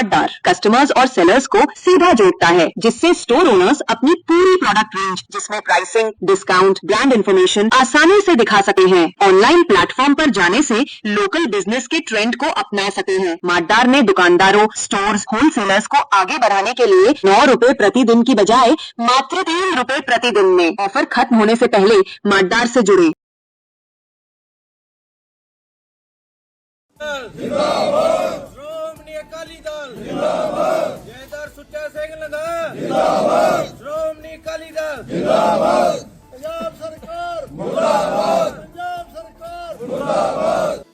काटदार customers और sellers को सीधा जोड़ता है, जिससे स्टोर ओनर्स अपनी पूरी प्रोडक्ट रेंज जिसमें प्राइसिंग डिस्काउंट ब्रांड इन्फॉर्मेशन आसानी से दिखा सके हैं। ऑनलाइन प्लेटफॉर्म पर जाने से लोकल बिज़नेस के ट्रेंड को अपना सके हैं। माटदार ने दुकानदारों स्टोर होलसेलर्स को आगे बढ़ाने के लिए नौ रूपए प्रतिदिन की बजाय मात्र तीन रूपए प्रतिदिन में ऑफ़र खत्म होने से पहले माटदार से जुड़े। ਜਿੰਦਾਬਾਦ। ਜੈਦਰ ਸੁੱਚਾ ਸਿੰਘ ਲੰਗਾ ਜਿੰਦਾਬਾਦ। ਸ਼੍ਰੋਮਣੀ ਅਕਾਲੀ ਦਲ। ਜਿੰਦਾਬਾਦ। ਪੰਜਾਬ ਸਰਕਾਰ। ਮੁਰਦਾਬਾਦ। ਪੰਜਾਬ ਸਰਕਾਰ।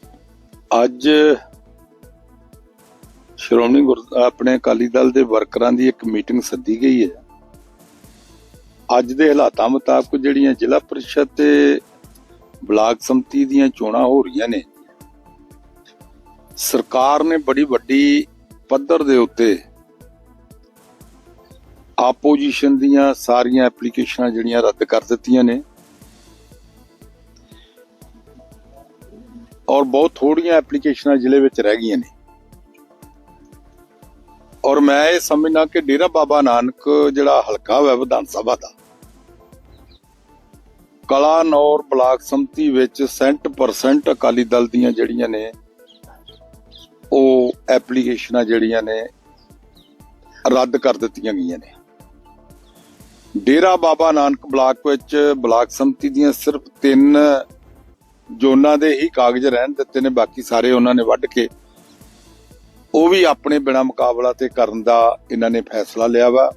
ਅੱਜ ਸ਼੍ਰੋਮਣੀ ਗੁਰ- ਆਪਣੇ ਅਕਾਲੀ ਦਲ ਦੇ ਵਰਕਰਾਂ ਦੀ ਇੱਕ ਮੀਟਿੰਗ ਸੱਦੀ ਗਈ ਹੈ। ਅੱਜ ਦੇ ਹਾਲਾਤਾਂ ਮੁਤਾਬਕ ਜਿਹੜੀਆਂ ਜ਼ਿਲ੍ਹਾ ਪਰਿਸ਼ਦ ਤੇ ਬਲਾਕ ਸੰਮਤੀ ਦੀਆਂ ਚੋਣਾਂ ਹੋ ਰਹੀਆਂ ਨੇ ਸਰਕਾਰ ਨੇ ਬੜੀ ਵੱਡੀ ਪੱਧਰ ਦੇ ਉੱਤੇ ਆਪੋਜੀਸ਼ਨ ਦੀਆਂ ਸਾਰੀਆਂ ਐਪਲੀਕੇਸ਼ਨਾਂ ਜਿਹੜੀਆਂ ਰੱਦ ਕਰ ਦਿੱਤੀਆਂ ਨੇ ਔਰ ਬਹੁਤ ਥੋੜੀਆਂ ਐਪਲੀਕੇਸ਼ਨਾਂ ਜ਼ਿਲ੍ਹੇ ਵਿੱਚ ਰਹਿ ਗਈਆਂ ਨੇ। ਔਰ ਮੈਂ ਇਹ ਸਮਝਣਾ ਕਿ ਡੇਰਾ ਬਾਬਾ ਨਾਨਕ ਜਿਹੜਾ ਹਲਕਾ ਹੈ ਵਿਧਾਨ ਸਭਾ ਦਾ ਕਲਾਨੌਰ ਬਲਾਕ ਸੰਮਤੀ ਵਿੱਚ 100% ਅਕਾਲੀ ਦਲ ਦੀਆਂ ਜਿਹੜੀਆਂ ਨੇ ਉਹ ਐਪਲੀਕੇਸ਼ਨਾਂ ਜਿਹੜੀਆਂ ਨੇ ਰੱਦ ਕਰ ਦਿੱਤੀਆਂ ਗਈਆਂ ਨੇ। ਡੇਰਾ ਬਾਬਾ ਨਾਨਕ ਬਲਾਕ ਵਿੱਚ ਬਲਾਕ ਸੰਮਤੀ ਦੀਆਂ ਸਿਰਫ ਤਿੰਨ ਜੋਨਾਂ ਦੇ ਹੀ ਕਾਗਜ਼ ਰਹਿਣ ਦਿੱਤੇ ਨੇ, ਬਾਕੀ ਸਾਰੇ ਉਹਨਾਂ ਨੇ ਵੱਢ ਕੇ ਉਹ ਵੀ ਆਪਣੇ ਬਿਨਾ ਮੁਕਾਬਲਾ ਤੇ ਕਰਨ ਦਾ ਇਹਨਾਂ ਨੇ ਫੈਸਲਾ ਲਿਆ ਵਾ।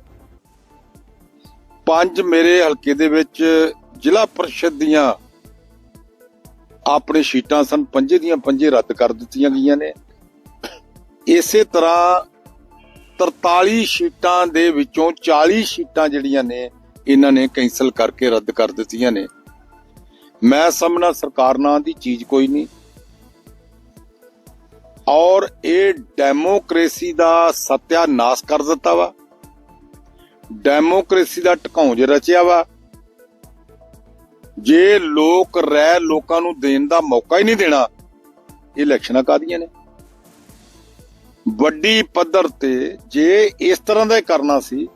ਪੰਜ ਮੇਰੇ ਹਲਕੇ ਦੇ ਵਿੱਚ ਜ਼ਿਲ੍ਹਾ ਪਰਿਸ਼ਦ ਦੀਆਂ ਆਪਣੇ ਸ਼ੀਟਾਂ ਸਨ, ਪੰਜੇ ਦੀਆਂ ਪੰਜੇ ਰੱਦ ਕਰ ਦਿੱਤੀਆਂ ਗਈਆਂ ਨੇ। ਇਸੇ ਤਰ੍ਹਾਂ 43 ਸ਼ੀਟਾਂ ਦੇ ਵਿੱਚੋਂ 40 ਸ਼ੀਟਾਂ ਜਿਹੜੀਆਂ ਨੇ, ਇਹਨਾਂ ਨੇ ਕੈਂਸਲ ਕਰਕੇ ਰੱਦ ਕਰ ਦਿੱਤੀਆਂ ਨੇ। ਮੈਂ ਸਮਝਣਾ ਸਰਕਾਰ ਨਾਂ ਦੀ ਚੀਜ਼ ਕੋਈ ਨਹੀਂ। ਔਰ ਇਹ ਡੈਮੋਕ੍ਰੇਸੀ ਦਾ ਸਤਿਆਨਾਸ਼ ਕਰ ਦਿੱਤਾ ਵਾ। ਡੈਮੋਕ੍ਰੇਸੀ ਦਾ ਢਕਾਉਂਜ ਰਚਿਆ ਵਾ। ਜੇ ਲੋਕ ਰਹਿ ਲੋਕਾਂ ਨੂੰ ਦੇਣ ਦਾ ਮੌਕਾ ਹੀ ਨਹੀਂ ਦੇਣਾ, ਇਹ ਇਲੈਕਸ਼ਨਾਂ ਕਾਦੀਆਂ ਨੇ? ਵੱਡੀ ਪੱਧਰ ਤੇ ਜੇ ਇਸ ਤਰ੍ਹਾਂ ਦਾ ਕਰਨਾ ਸੀ,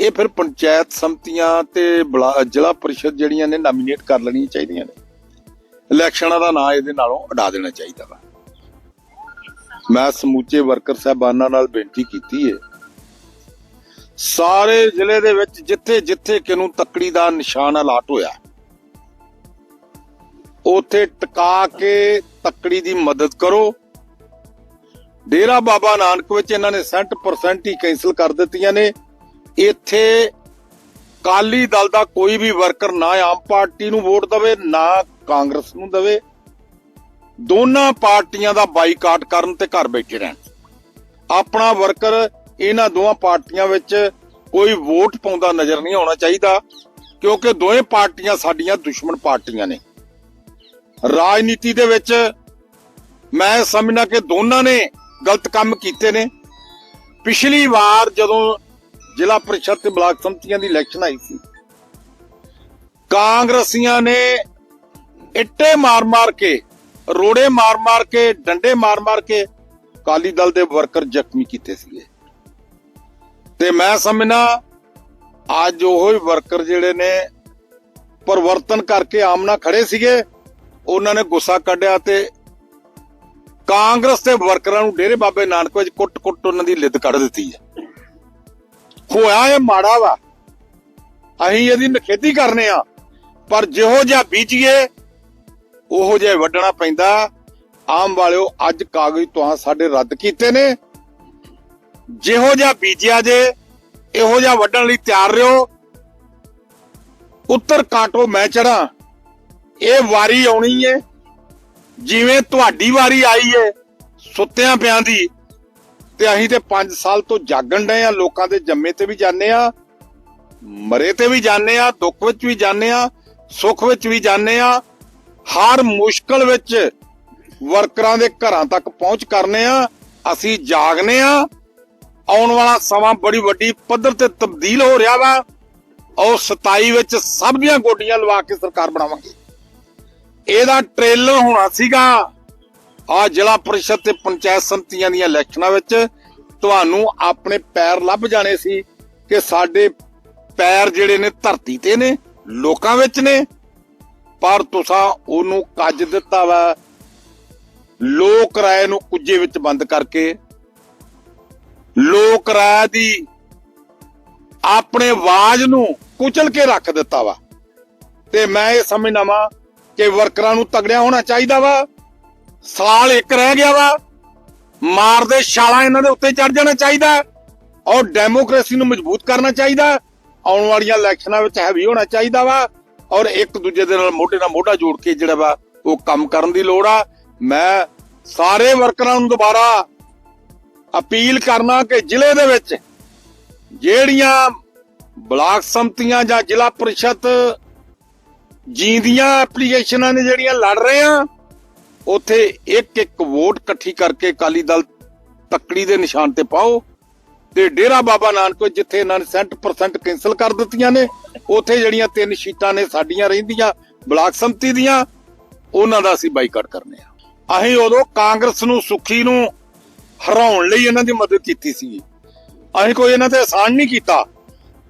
ਇਹ ਫਿਰ ਪੰਚਾਇਤ ਸੰਮਤੀਆਂ ਤੇ ਬਲਾ- ਜ਼ਿਲ੍ਹਾ ਪਰਿਸ਼ਦ ਜਿਹੜੀਆਂ ਨੇ ਨਾਮੀਨੇਟ ਕਰ ਲੈਣੀਆਂ ਚਾਹੀਦੀਆਂ ਨੇ। ਇਲੈਕਸ਼ਨਾਂ ਦਾ ਨਾਂ ਇਹਦੇ ਨਾਲੋਂ ਉਡਾ ਦੇਣਾ ਚਾਹੀਦਾ ਵਾ। ਮੈਂ ਸਮੂਚੇ ਵਰਕਰ ਸਾਹਿਬਾਨਾਂ ਨਾਲ ਬੇਨਤੀ ਕੀਤੀ ਹੈ ਸਾਰੇ ਜ਼ਿਲ੍ਹੇ ਦੇ ਵਿੱਚ ਜਿੱਥੇ ਜਿੱਥੇ ਕਿਨੂੰ ਤੱਕੜੀ ਦਾ ਨਿਸ਼ਾਨ ਅਲਾਟ ਹੋਇਆ, ਉਥੇ ਟਿਕਾ ਕੇ ਤੱਕੜੀ ਦੀ ਮਦਦ ਕਰੋ। ਡੇਰਾ ਬਾਬਾ ਨਾਨਕ ਵਿੱਚ ਇਹਨਾਂ ਨੇ 60% ਹੀ ਕੈਨਸਲ ਕਰ ਦਿੱਤੀਆਂ ਨੇ। ਇੱਥੇ ਕਾਲੀ ਦਲ ਦਾ ਕੋਈ ਵੀ ਵਰਕਰ ਨਾ ਆਮ ਪਾਰਟੀ ਨੂੰ ਵੋਟ ਦੇਵੇ, ਨਾ ਕਾਂਗਰਸ ਨੂੰ ਦੇਵੇ। ਦੋਨਾਂ ਪਾਰਟੀਆਂ ਦਾ ਬਾਈਕਾਟ ਕਰਨ ਤੇ ਘਰ ਬੈਠੇ ਰਹਿਣ। ਆਪਣਾ ਵਰਕਰ ਇਹਨਾਂ ਦੋਹਾਂ ਪਾਰਟੀਆਂ ਵਿੱਚ ਕੋਈ ਵੋਟ ਪਾਉਂਦਾ ਨਜ਼ਰ ਨਹੀਂ ਆਉਣਾ ਚਾਹੀਦਾ, ਕਿਉਂਕਿ ਦੋਵੇਂ ਪਾਰਟੀਆਂ ਸਾਡੀਆਂ ਦੁਸ਼ਮਣ ਪਾਰਟੀਆਂ ਨੇ। ਰਾਜਨੀਤੀ ਦੇ ਵਿੱਚ ਮੈਂ ਸਮਝਣਾ ਕਿ ਦੋਨਾਂ ਨੇ ਗਲਤ ਕੰਮ ਕੀਤੇ ਨੇ। ਪਿਛਲੀ ਵਾਰ ਜਦੋਂ ਜ਼ਿਲ੍ਹਾ ਪਰਿਸ਼ਦ ਤੇ ਬਲਾਕ ਸੰਮਤੀਆਂ ਦੀ ਇਲੈਕਸ਼ਨ ਆਈ ਸੀ, ਕਾਂਗਰਸੀਆਂ ਨੇ ਇੱਟੇ ਮਾਰ-ਮਾਰ ਕੇ, ਰੋੜੇ ਮਾਰ-ਮਾਰ ਕੇ, ਡੰਡੇ ਮਾਰ-ਮਾਰ ਕੇ ਕਾਲੀ ਦਲ ਦੇ ਵਰਕਰ ਜ਼ਖਮੀ ਕੀਤੇ ਸੀਗੇ। ਤੇ ਮੈਂ ਸਮਝਣਾ ਅੱਜ ਉਹ ਹੀ ਵਰਕਰ ਜਿਹੜੇ ਨੇ ਪਰਿਵਰਤਨ ਕਰਕੇ ਆਮਨਾ ਖੜੇ ਸੀਗੇ, ਉਹਨਾਂ ਨੇ ਗੁੱਸਾ ਕੱਢਿਆ ਤੇ ਕਾਂਗਰਸ ਦੇ ਵਰਕਰਾਂ ਨੂੰ ਡੇਰੇ ਬਾਬੇ ਨਾਨਕ ਵਿੱਚ ਕੁੱਟ-ਕੁੱਟ ਉਹਨਾਂ ਦੀ ਲਿੱਦ ਕੱਢ ਦਿੱਤੀ ਹੈ। ਹੋਇਆ ਇਹ ਮਾੜਾ ਵਾ। ਅਸੀਂ ਇਹਦੀ ਨਖੇਦੀ ਕਰਨੇ ਆ। ਪਰ ਜਿਹੋ ਜਿਹਾ ਬੀਜੀਏ, ਉਹੋ ਜਿਹਾ ਵੱਢਣਾ ਪੈਂਦਾ। ਆਮ ਵਾਲਿਓ, ਅੱਜ ਕਾਗਜ਼ ਤੋਂ ਸਾਡੇ ਰੱਦ ਕੀਤੇ ਨੇ। ਜਿਹੋ ਜਿਹਾ ਬੀਜਿਆ ਜੇ, ਇਹੋ ਜਿਹਾ ਵੱਢਣ ਲਈ ਤਿਆਰ ਰਹੋ ਉੱਤਰ ਕਾਟੋ ਮੈਂ ਚੜਾਂ ਇਹ ਵਾਰੀ ਆਉਣੀ ਏ। ਜਿਵੇਂ ਤੁਹਾਡੀ ਵਾਰੀ ਆਈ ਏ ਸੁੱਤਿਆਂ ਪਿਆਂ ਦੀ, ਤੇ ਅਸੀਂ ਤੇ 5 ਸਾਲ ਤੋਂ ਜਾਗਣ ਡਏ ਆ, ਲੋਕਾਂ ਦੇ ਜੰਮੇ ਤੇ ਵੀ ਜਾਂਦੇ ਆ, ਮਰੇ ਤੇ ਵੀ ਜਾਂਦੇ ਆ, ਦੁੱਖ ਵਿੱਚ ਵੀ ਜਾਂਦੇ ਆ, ਸੁੱਖ ਵਿੱਚ ਵੀ ਜਾਂਦੇ ਆ, ਹਰ ਮੁਸ਼ਕਲ ਵਿੱਚ ਵਰਕਰਾਂ ਦੇ ਘਰਾਂ ਤੱਕ ਪਹੁੰਚ ਕਰਨੇ ਆ, ਅਸੀਂ ਜਾਗਨੇ ਆ, ਆਉਣ ਵਾਲਾ ਸਮਾਂ ਬੜੀ ਵੱਡੀ ਪੱਧਰ ਤੇ ਤਬਦੀਲ ਹੋ ਰਿਹਾ ਵਾ ਔਰ 27 ਵਿੱਚ ਸਭ ਦੀਆਂ ਗੋਡੀਆਂ ਲਵਾ ਕੇ ਸਰਕਾਰ ਬਣਾਵਾਂਗੇ। ਇਹਦਾ ਟ੍ਰੇਲਰ ਹੋਣਾ ਸੀਗਾ। ਆ ਜ਼ਿਲ੍ਹਾ ਪਰਿਸ਼ਦ ਤੇ ਪੰਚਾਇਤ ਸੰਮਤੀਆਂ ਦੀਆਂ ਇਲੈਕਸ਼ਨਾਂ ਵਿੱਚ ਤੁਹਾਨੂੰ ਆਪਣੇ ਪੈਰ ਲੱਭ ਜਾਣੇ ਸੀ ਕਿ ਸਾਡੇ ਪੈਰ ਜਿਹੜੇ ਨੇ ਧਰਤੀ ਤੇ ਨੇ, ਲੋਕਾਂ ਵਿੱਚ ਨੇ। ਪਰ ਤੁਸੀਂ ਉਹਨੂੰ ਕੱਜ ਦਿੱਤਾ ਵਾ। ਲੋਕ ਰਾਏ ਨੂੰ ਕੁੱਜੇ ਵਿੱਚ ਬੰਦ ਕਰਕੇ। ਲੋਕ ਰਾਏ ਦੀ ਆਪਣੇ ਆਵਾਜ਼ ਨੂੰ ਕੁਚਲ ਕੇ ਰੱਖ ਦਿੱਤਾ ਵਾ। ਤੇ ਮੈਂ ਇਹ ਸਮਝਦਾ ਵਾਂ ਕਿ ਵਰਕਰਾਂ ਨੂੰ ਤਗੜਿਆ ਹੋਣਾ ਚਾਹੀਦਾ ਵਾ। ਸਾਲ ਇੱਕ ਰਹਿ ਗਿਆ ਵਾ, ਮਾਰਦੇ ਛਾਲਾਂ ਇਹਨਾਂ ਦੇ ਉੱਤੇ ਚੜ ਜਾਣਾ ਚਾਹੀਦਾ ਔਰ ਡੈਮੋਕ੍ਰੇਸੀ ਨੂੰ ਮਜ਼ਬੂਤ ਕਰਨਾ ਚਾਹੀਦਾ ਆਉਣ ਵਾਲੀਆਂ ਇਲੈਕਸ਼ਨਾਂ ਵਿੱਚ ਹੈਵੀ ਹੋਣਾ ਚਾਹੀਦਾ ਵਾ ਔਰ ਇੱਕ ਦੂਜੇ ਦੇ ਨਾਲ ਮੋਢੇ ਨਾਲ ਮੋਢਾ ਜੋੜ ਕੇ ਜਿਹੜਾ ਵਾ ਉਹ ਕੰਮ ਕਰਨ ਦੀ ਲੋੜ ਆ। ਮੈਂ ਸਾਰੇ ਵਰਕਰਾਂ ਨੂੰ ਦੁਬਾਰਾ ਅਪੀਲ ਕਰਨਾ ਕਿ ਜ਼ਿਲ੍ਹੇ ਦੇ ਵਿੱਚ ਜਿਹੜੀਆਂ ਬਲਾਕ ਸੰਮਤੀਆਂ ਜਾਂ ਜ਼ਿਲ੍ਹਾ ਪਰਿਸ਼ਦ ਜੀਂਦੀਆਂ ਐਪਲੀਕੇਸ਼ਨਾਂ ਨੇ ਜਿਹੜੀਆਂ ਲੜ ਰਹੇ ਆ, ਉੱਥੇ ਇੱਕ ਇੱਕ ਵੋਟ ਇਕੱਠੀ ਕਰਕੇ ਅਕਾਲੀ ਦਲ ਤੱਕੜੀ ਦੇ ਨਿਸ਼ਾਨ ਤੇ ਪਾਓ ਤੇ ਡੇਰਾ ਬਾਬਾ ਨਾਨਕ ਜਿੱਥੇ ਇਹਨਾਂ ਨੇ 100% ਕੈਨਸਲ ਕਰ ਦਿੱਤੀਆਂ ਨੇ, ਉੱਥੇ ਜਿਹੜੀਆਂ ਤਿੰਨ ਸ਼ੀਟਾਂ ਨੇ ਸਾਡੀਆਂ ਰਹਿੰਦੀਆਂ, ਬਲਾਕ ਸੰਮਤੀ ਦੀਆਂ, ਉਹਨਾਂ ਦਾ ਅਸੀਂ ਬਾਈਕਾਟ ਕਰਨੇ ਆ। ਅਸੀਂ ਉਦੋਂ ਕਾਂਗਰਸ ਨੂੰ, ਸੁਖੀ ਨੂੰ ਹਰਾਉਣ ਲਈ ਇਹਨਾਂ ਦੀ ਮਦਦ ਕੀਤੀ ਸੀ। ਅਸੀਂ ਕੋਈ ਇਹਨਾਂ ਤੇ ਆਸਾਨ ਨਹੀਂ ਕੀਤਾ,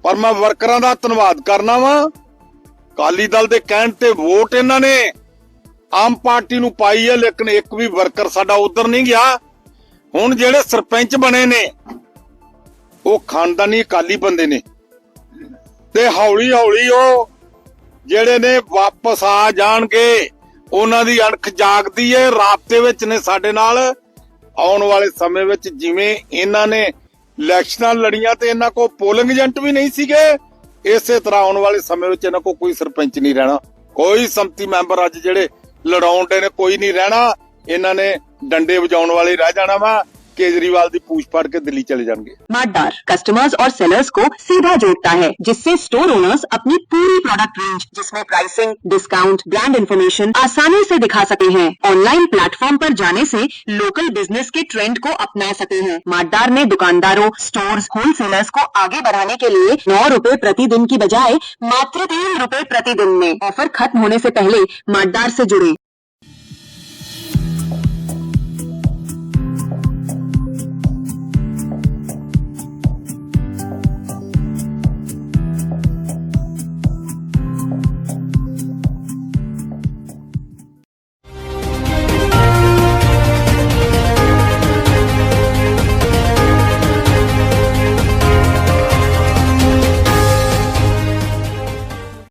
ਪਰ ਮੈਂ ਵਰਕਰਾਂ ਦਾ ਧੰਨਵਾਦ ਕਰਨਾ ਵਾਂ ਅਕਾਲੀ ਦਲ ਦੇ ਕਹਿਣ ਤੇ ਵੋਟ ਇਹਨਾਂ ਨੇ। ਆਮ ਪਾਰਟੀ ਨੂੰ ਪਾਈ ਹੈ ਲੇਕਿਨ ਇੱਕ ਵੀ ਵਰਕਰ ਸਾਡਾ ਉਧਰ ਨਹੀਂ ਗਿਆ। ਹੁਣ ਜਿਹੜੇ ਸਰਪੰਚ ਬਣੇ ਨੇ, ਉਹ ਖਾਨਦਾਨੀ ਅਕਾਲੀ ਬੰਦੇ ਨੇ। ਤੇ ਹੌਲੀ ਹੌਲੀ ਉਹ ਜਿਹੜੇ ਨੇ ਵਾਪਸ ਆ ਜਾਣਗੇ। ਉਹਨਾਂ ਦੀ ਅਣਖ ਜਾਗਦੀ ਏ, ਰਾਬਤੇ ਵਿੱਚ ਨੇ ਸਾਡੇ ਨਾਲ। ਆਉਣ ਵਾਲੇ ਸਮੇਂ ਵਿੱਚ ਜਿਵੇਂ ਇਹਨਾਂ ਨੇ ਇਲੈਕਸ਼ਨਾਂ ਲੜੀਆਂ ਤੇ ਇਹਨਾਂ ਕੋਲ ਪੋਲਿੰਗ ਏਜੰਟ ਵੀ ਨਹੀਂ ਸੀਗੇ। ਇਸੇ ਤਰ੍ਹਾਂ ਆਉਣ ਵਾਲੇ ਸਮੇਂ ਵਿੱਚ ਇਹਨਾਂ ਕੋਲ ਕੋਈ ਸਰਪੰਚ ਨਹੀਂ ਰਹਿਣਾ। ਕੋਈ ਸੰਮਤੀ ਮੈਂਬਰ ਅੱਜ ਜਿਹੜੇ ਲੜਾਉਣ ਦੇ ਨੇ, ਕੋਈ ਨਹੀਂ ਰਹਿਣਾ। ਇਹਨਾਂ ਨੇ ਡੰਡੇ ਵਜਾਉਣ ਵਾਲੇ ਰਹਿ ਜਾਣਾ ਵਾ। केजरीवाल की पूछ फाड़ के दिल्ली चले जाएँगे। माटदार कस्टमर्स और सेलर्स को सीधा जोड़ता है, जिससे स्टोर ओनर्स अपनी पूरी प्रोडक्ट रेंज जिसमें प्राइसिंग डिस्काउंट ब्रांड इन्फॉर्मेशन आसानी से दिखा सकते हैं। ऑनलाइन प्लेटफॉर्म पर जाने से लोकल बिज़नेस के ट्रेंड को अपना सकते हैं। माडदार ने दुकानदारों स्टोर होलसेलर्स को आगे बढ़ाने के लिए नौ रूपए प्रति दिन की बजाय मात्र तीन रूपए प्रतिदिन में ऑफ़र खत्म होने ऐसी पहले माडदार ऐसी जुड़े।